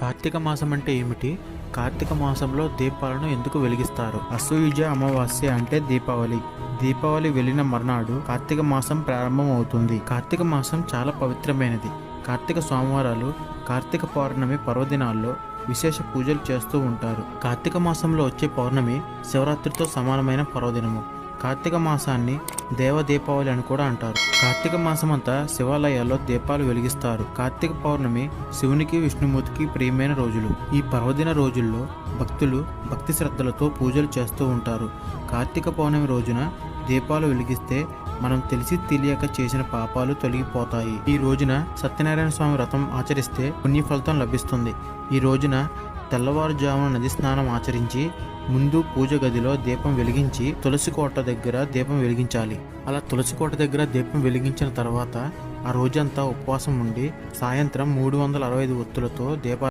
కార్తీక మాసం అంటే ఏమిటి? కార్తీక మాసంలో దీపాలను ఎందుకు వెలిగిస్తారు? అసూయుజ అమావాస్య అంటే దీపావళి. దీపావళి వెళ్ళిన మర్నాడు కార్తీక మాసం ప్రారంభం అవుతుంది కార్తీక మాసం చాలా పవిత్రమైనది. కార్తీక సోమవారాలు కార్తీక పౌర్ణమి పర్వదినాల్లో విశేష పూజలు చేస్తూ ఉంటారు. కార్తీక మాసంలో వచ్చే పౌర్ణమి శివరాత్రితో సమానమైన పర్వదినము. కార్తీక మాసాన్ని దేవ దీపావళి అని కూడా అంటారు. కార్తీక మాసం అంతా శివాలయాల్లో దీపాలు వెలిగిస్తారు. కార్తీక పౌర్ణమి శివునికి విష్ణుమూర్తికి ప్రియమైన రోజులు. ఈ పర్వదిన రోజుల్లో భక్తులు భక్తి శ్రద్ధలతో పూజలు చేస్తూ ఉంటారు. కార్తీక పౌర్ణమి రోజున దీపాలు వెలిగిస్తే మనం తెలిసి తెలియక చేసిన పాపాలు తొలగిపోతాయి. ఈ రోజున సత్యనారాయణ స్వామి వ్రతం ఆచరిస్తే పుణ్య ఫలితం లభిస్తుంది. ఈ రోజున తెల్లవారుజామున నది స్నానం ఆచరించి ముందు పూజ గదిలో దీపం వెలిగించి తులసి కోట దగ్గర దీపం వెలిగించాలి. అలా తులసి కోట దగ్గర దీపం వెలిగించిన తర్వాత ఆ రోజంతా ఉపవాసం ఉండి సాయంత్రం మూడు వందల అరవై ఐదు ఒత్తులతో దీపా